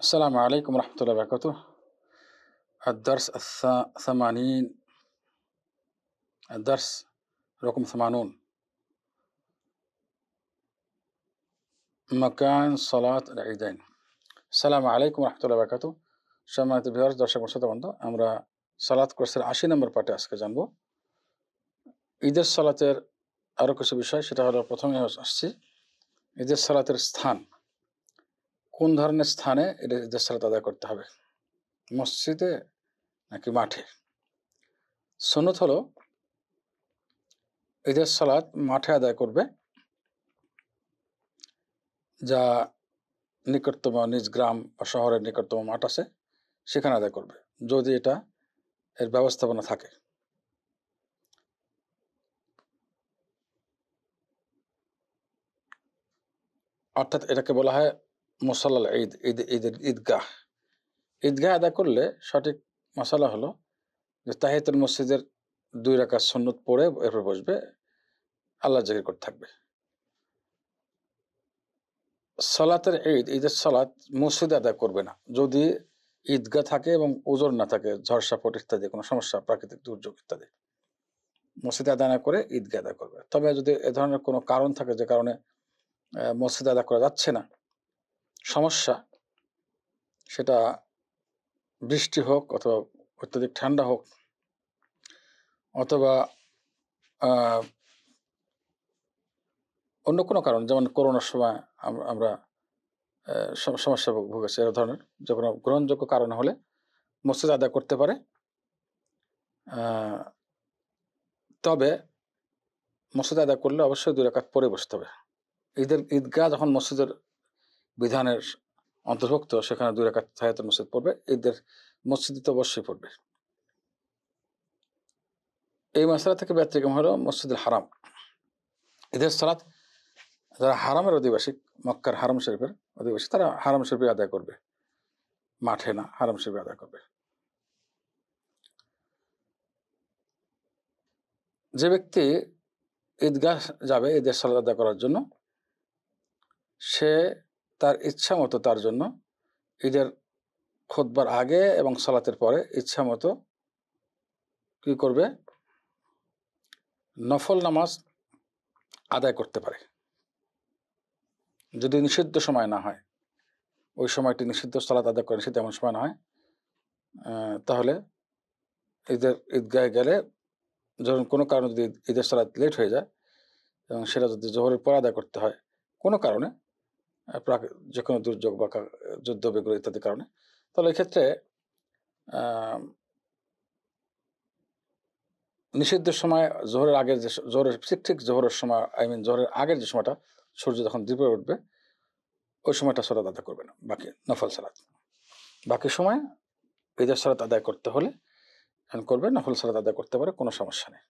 السلام عليكم ورحمة الله وبركاته الدرس الث- ثمانين الدرس رقم ثمانون مكان صلاة العيدين السلام عليكم ورحمة الله وبركاته সম্মানিত ভিউয়ার্স দর্শক শ্রোতা বন্ধু আমরা সালাত কোর্সের আশি নম্বর পার্টে আজকে জানবো ঈদের সালাতের আরো কিছু বিষয় সেটা হলো প্রথমে আসছি ঈদের সালাতের স্থান কোন ধরনের স্থানে এটা সালাত আদায় করতে হবে? মসজিদে নাকি মাঠে? সন্নত হলো ঈদের সালাত মাঠে আদায় করবে যা নিকটতম নিজ গ্রাম বা শহরের নিকটতম মাঠ আছে, সেখানে আদায় করবে যদি এটা এর ব্যবস্থাপনা থাকে। অর্থাৎ এটাকে বলা হয় মুসাল্লাল ঈদ ঈদ, ঈদের ঈদগাহ। ঈদগাহ আদায় করলে সঠিক মশালা হলো যে তাহিয়াতুল মসজিদের দুই রাকাত সন্ন্যত পড়ে এরপর বসবে, আল্লাহ জিকির করতে থাকবে। সালাতের ঈদ, ঈদের সালাত মসজিদে আদায় করবে না। যদি ঈদগাহ থাকে এবং ওজোর না থাকে ঝড়সাপট ইত্যাদি, কোনো সমস্যা, প্রাকৃতিক দুর্যোগ ইত্যাদি, মসজিদে আদায় না করে ঈদগাহ আদায় করবে। তবে যদি এ ধরনের কোনো কারণ থাকে যে কারণে মসজিদে আদায় করা যাচ্ছে না সমস্যা, সেটা বৃষ্টি হোক অথবা অত্যধিক ঠান্ডা হোক অথবা অন্য কোনো কারণ, যেমন করোনার সময় আমরা সমস্যা ভোগ- ভুগেছি, এ ধরনের যে কোনো গ্রহণযোগ্য কারণ হলে মসজিদ আদায় করতে পারে। তবে মসজিদ আদায় করলে অবশ্যই দুই রাকাত পরে বসতে হবে। ঈদের ঈদগাহ যখন মসজিদের বিধানের অন্তর্ভুক্ত, সেখানে দুই রাকাত থায়াতুল মসজিদ পড়বে, ঈদের মসজিদে তো অবশ্যই পড়বে। এই মশলা থেকে ব্যতিক্রম হলো মসজিদুল হারাম। ঈদের সালাত যারা হারামের অধিবাসী, মক্কার হারাম শরীফের অধিবাসী, তারা হারাম শরীফে আদায় করবে। মাঠে না, হারাম শরীফে আদায় করবে। যে ব্যক্তি ঈদগাহ যাবে, ঈদের সালাত আদায় করার জন্য, সে তার ইচ্ছা মতো তার জন্য ঈদের খোদবার আগে এবং সালাতের পরে ইচ্ছা মতো কি করবে? নফল নামাজ আদায় করতে পারে। যদি নিষিদ্ধ সময় না হয়, ওই সময়টি নিষিদ্ধ সালাত আদায় করে নিষিদ্ধ এমন সময় না হয় তাহলে ঈদের ঈদগাহে গেলে যখন কোনো কারণে যদি ঈদের সালাত লেট হয়ে যায় এবং সেটা যদি জোহরের পর আদায় করতে হয়, কোনো কারণে যে কোনো দুর্যোগ বা যুদ্ধ বিগ্রহ ইত্যাদি কারণে। তাহলে এক্ষেত্রে নিষিদ্ধ সময় জোহরের আগের যে জোহরের, ঠিক ঠিক জোহরের সময় আই মিন জোহরের আগের যে সময়টা, সূর্য যখন দ্বীপে উঠবে, ওই সময়টা সালাত আদায় করবে না, বাকি নফল সালাত। বাকি সময় ঈদের সালাত আদায় করতে হলে এখন করবে, নফল সালাত আদায় করতে পারে, কোনো সমস্যা নেই।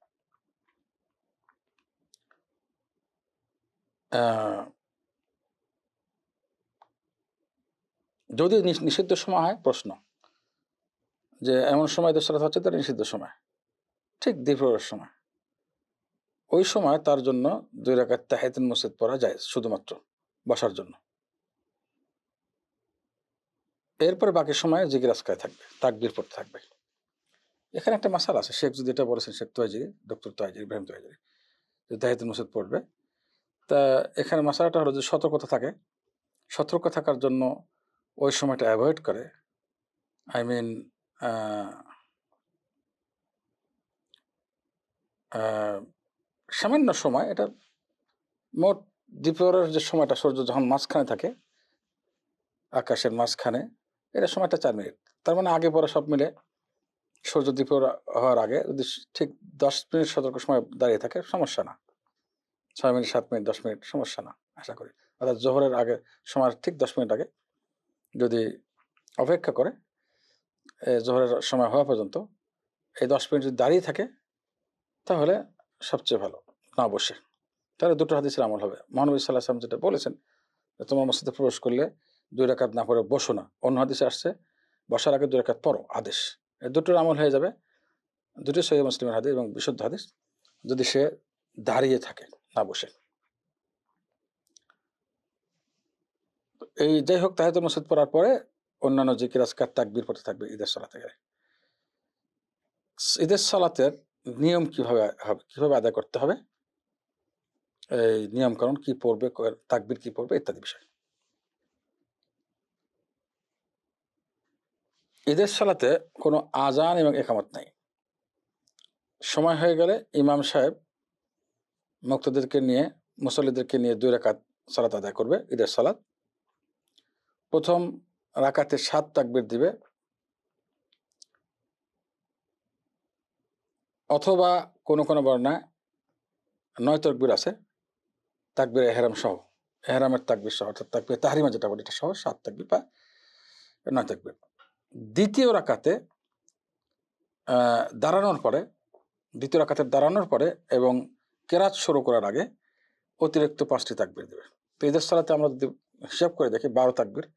যদি নিষ- নিষিদ্ধ সময় হয়, প্রশ্ন। যে এমন সময় ঈদের সালাত হচ্ছে তার নিষিদ্ধ সময়। ঠিক দ্বীপের সময়। ওই সময় তার জন্য দুই রাকাত তাহিয়াতুল মসজিদ পড়া যায়, শুধুমাত্র বসার জন্য। এরপর বাকি সময় আজকায় থাকবে, তাকবির পড়তে থাকবে। এখানে একটা মাসাল আছে, শেখ যদি এটা বলেছেন, Sheikh Tuwaijri doctor Tuwaijri Ibrahim Tuwaijri যে তাহিয়াতুল মসজিদ পড়বে। তা এখানে মাসালাটা হলো যে সতর্কতা থাকে। সতর্ক থাকার জন্য ওই সময়টা অ্যাভয়েড করে। আই মিন সামান্য সময় এটা মোট দ্বীপরের যে সময়টা সূর্য যখন মাঝখানে থাকে, আকাশের মাঝখানে, এটা সময়টা চার মিনিট। তার মানে আগে পরে সব মিলে সূর্য দ্বীপর হওয়ার আগে যদি ঠিক দশ মিনিট সতর্ক সময় দাঁড়িয়ে থাকে, সমস্যা না। ছয় মিনিট, সাত মিনিট, দশ মিনিট, সমস্যা না, আশা করি। অর্থাৎ জোহরের আগে সময় ঠিক দশ মিনিট আগে যদি অপেক্ষা করে জোহরের সময় হওয়া পর্যন্ত এই দশ মিনিট যদি দাঁড়িয়ে থাকে, তাহলে সবচেয়ে ভালো, না বসে তাহলে দুটো হাদিসের আমল হবে। মহানবী সাল্লাহ আসলাম যেটা বলেছেন তোমার মসজিদে প্রবেশ করলে দুই রাকাত না পড়ে বসো না। অন্য হাদিসে আসছে, বসার আগে দুই রাকাত পড়ো। আদেশ। এই দুটোর আমল হয়ে যাবে। দুটি সহি মুসলিমের হাদিস এবং বিশুদ্ধ হাদিস। যদি সে দাঁড়িয়ে থাকে, না বসে। এই যাই হোক তাহিদুল মসজিদ পড়ার পরে অন্যান্য জিকির আজকার তাকবির পড়তে থাকবে ঈদের সালাতে গেলে। ঈদের সালাতের নিয়ম কীভাবে হবে, কীভাবে আদায় করতে হবে? এই নিয়মকানুন কি পড়বে তাকবির কি পড়বে, ইত্যাদি বিষয়। ঈদের সালাতে কোনো আজান এবং একামত নাই। সময় হয়ে গেলে ইমাম সাহেব মুক্তদেরকে নিয়ে, মুসল্লিদেরকে নিয়ে দুই রাকাত সালাত আদায় করবে ঈদের সালাত। প্রথম রাকাতে সাত তাকবির দিবে। অথবা কোনো কোনো বর্ণায় নয় তকবির আছে, তাকবির এহরাম সহ। এহরামের তাকবির সহ, অর্থাৎ তাকবির তাহারিমা যেটা বলে, এটা সহ সাত তাকবির বা নয় তাকবির। দ্বিতীয় রাকাতে দাঁড়ানোর পরে, দ্বিতীয় রাকাতে দাঁড়ানোর পরে এবং কেরাত শুরু করার আগে অতিরিক্ত পাঁচটি তাকবির দেবে। তো ঈদের সালাতে আমরা যদি হিসাব করে দেখি, বারো তাকবির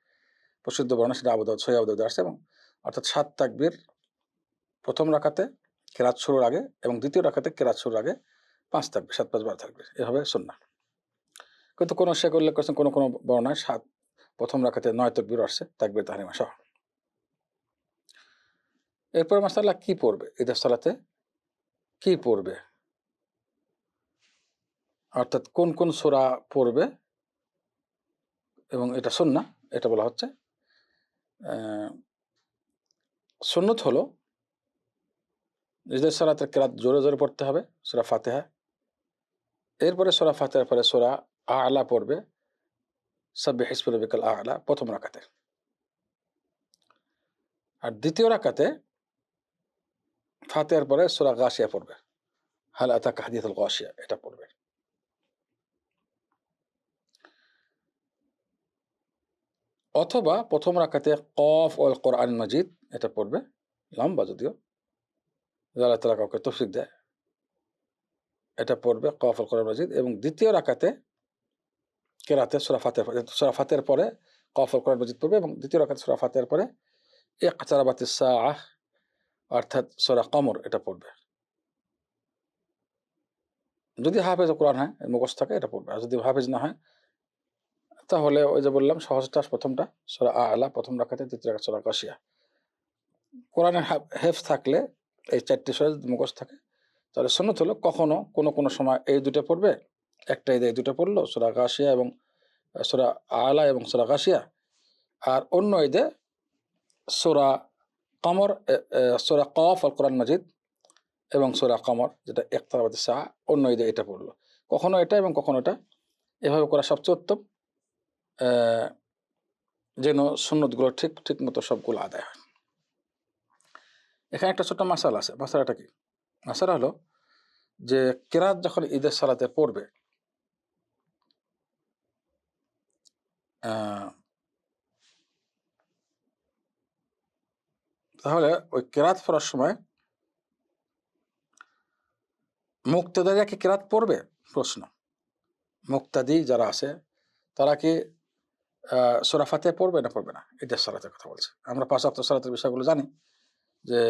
প্রসিদ্ধ বর্ণ সেটা আবুদাউদ সহি আবুদাউদ আসছে এবং অর্থাৎ সাত তাকবির প্রথম রাখাতে কেরাত শুরুর আগে এবং দ্বিতীয় রাখাতে কেরাত শুরুর আগে পাঁচ থাকবে সাত, পাঁচ, বারো থাকবে এভাবে সুন্না কিন্তু কোনো শেখ উল্লেখ করছেন কোনো কোনো বর্ণায় সাত, প্রথম রাখাতে নয় তকবির আসছে, তাকবির তাহারিমা সহ। এরপর মাসাল্লাহ কি পড়বে? ঈদের সালাতে কি পড়বে? অর্থাৎ কোন কোন সোরা পড়বে? এবং এটা সুন্না এটা বলা হচ্ছে সুন্নত হলো ঈদের সালাতের কেরাত জোরে জোরে পড়তে হবে, সোরা ফাতেহা। এরপরে সোরা ফাতেহার পরে সোরা আলা পড়বে সাব্বে হিসপুর বিকাল আলা, প্রথম রাকাতে। আর দ্বিতীয় রাকাতে ফাতেহার পরে সোরা গাশিয়া পড়বে। হাল আতা কাহাদিয়াতুল গাশিয়া, এটা পড়বে। অথবা প্রথম রাকাতে কফ ওয়াল কোরআন মজিদ, এটা পড়বে। লম্বা যদিও। আল্লাহ তালা কাউকে তফসিক দেয়। এটা পড়বে কফ অল কোরআন মজিদ এবং দ্বিতীয় রাকাতে কেরাতে সোরা ফাতের সোরা পরে কফ অল কোরআন মজিদ পড়বে এবং দ্বিতীয় রাকাতে সোরা ফাতের পরে ইকতারাবাতি সাআহ, অর্থাৎ সোরা কমর, এটা পড়বে। যদি হাফেজ কোরআন হয়, মুখস্থ থাকে, এটা পড়বে। আর যদি হাফেজ না হয় তাহলে ওই যে বললাম, সহজটা প্রথমটা, সোরা আলা প্রথম রাখাতে তৃতীয় রাখা সোরা কাশিয়া কোরআনের হেফ থাকলে এই চারটি সোরা যদি মুখস্থ থাকে, তাহলে সন্ন্যত হলো কখনো কোনো কোনো সময় এই দুটো পড়বে, একটা এই দুটো পড়ল, সোরা কাশিয়া এবং সোরা আলা এবং সোরা কাশিয়া আর অন্য ঈদে সোরা কমর সোরা কফ আর কোরআন মজিদ এবং সোরা কমর, যেটা একতারাবাদ শাহ অন্য ঈদে এটা পড়ল। কখনো এটা এবং কখনো এটা, এভাবে করা সবচেয়ে উত্তম। যেন সুন্নতগুলো ঠিক ঠিক মতো সবগুলো আদায় হয়। এখানে একটা ছোট্ট মাসাল আছে। মাসালাটা কি? মাসালা হলো যে কেরাত যখন ঈদের সালাতে পড়বে তাহলে ওই কেরাত পড়ার সময় মুক্তাদারিরা কি কেরাত পড়বে? প্রশ্ন। মুক্তাদি যারা আছে, তারা কি সূরা ফাতিহা পড়বে না পড়বে না? এটা সালাতের কথা বলছে। আমরা পাঁচ সপ্তাহ সালাতের বিষয়গুলো জানি যে,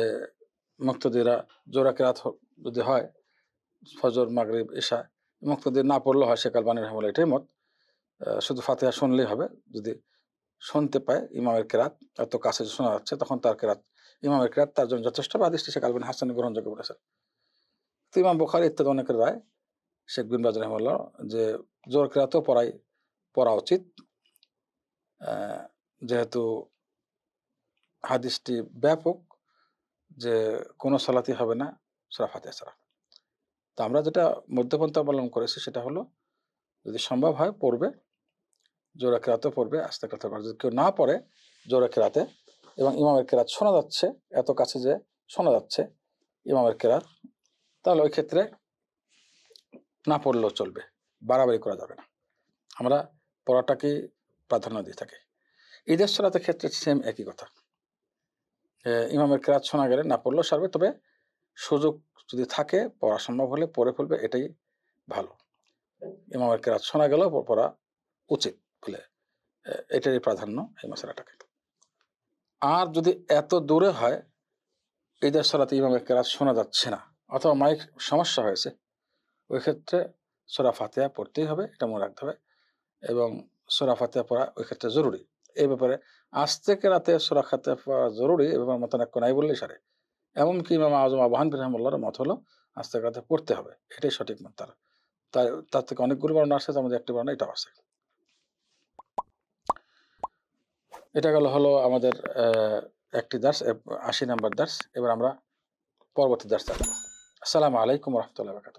মুক্তদিরা জোড়া কেরাত যদি হয়, ফজর, মাগরিব ঈশা মুক্তদির না পড়লে হয় শেখ আলবানী রহমুল্লাহ, এটাই মত শুধু ফাতেহা শুনলেই হবে। যদি শুনতে পায় ইমামের কেরাত, এত কাছে শোনা যাচ্ছে, তখন তার কেরাত, ইমামের কেরাত তার জন্য যথেষ্ট বা আদিষ্টি শেখ আলবানী হাসান গ্রহণযোগ্য বলেছেন তো ইমাম বুখারি ইত্যাদি অনেকের রায়, শেখ বিন বাজ যে জোর কেরাতও পড়াই, পড়া উচিত। যেহেতু হাদিসটি ব্যাপক যে কোনো সালাতি হবে না, সুরা ফাতিহা ছাড়া। তো আমরা যেটা মধ্যপন্থা অবলম্বন করেছি সেটা হলো, যদি সম্ভব হয় পড়বে জোরা কেরাতে পড়বে আস্তে কথা যদি কেউ না পড়ে জোরা কেরাতে এবং ইমামের কেরাত শোনা যাচ্ছে, এত কাছে যে শোনা যাচ্ছে ইমামের কেরাত, তাহলে ওই ক্ষেত্রে না পড়লেও চলবে, বাড়াবাড়ি করা যাবে না। আমরা পড়াটাকেই প্রাধান্য দিয়ে থাকে। ঈদের সালাতের ক্ষেত্রে সেম একই কথা। ইমামের কেরাত শোনা গেলে না পড়লেও সারবে, তবে সুযোগ যদি থাকে, পড়া সম্ভব হলে পড়ে ফেলবে, এটাই ভালো। ইমামের কেরাত শোনা গেলেও পড়া উচিত বলে এটারই প্রাধান্য এই মশলাটাকে। আর যদি এত দূরে হয় ঈদের সালাতে ইমামের কেরাত শোনা যাচ্ছে না, অথবা মাইক সমস্যা হয়েছে, ওই ক্ষেত্রে সোরা ফাতেহা পড়তেই হবে, এটা মনে রাখতে হবে। এবং সোরা ফাতেহা পড়া ওই ক্ষেত্রে জরুরি। এই ব্যাপারে আজ থেকে রাতে সোরা খাতে পড়া জরুরি এ ব্যাপারে মতানক্য নাই বললেই সারে। এমনকি ইমাম আজম আবহান রহমুল্লাহর মত হলো আজ থেকে রাতে পড়তে হবে। এটাই সঠিক মত তার তার থেকে অনেকগুলো বর্ণনা আসছে মধ্যে একটি বর্ণনা এটাও আছে। এটা গেল হলো আমাদের একটি দাস আশি নাম্বার দাস এবার আমরা পরবর্তী দার্স আসসালামু আলাইকুম রহমতুল্লাহ বাকাতুহ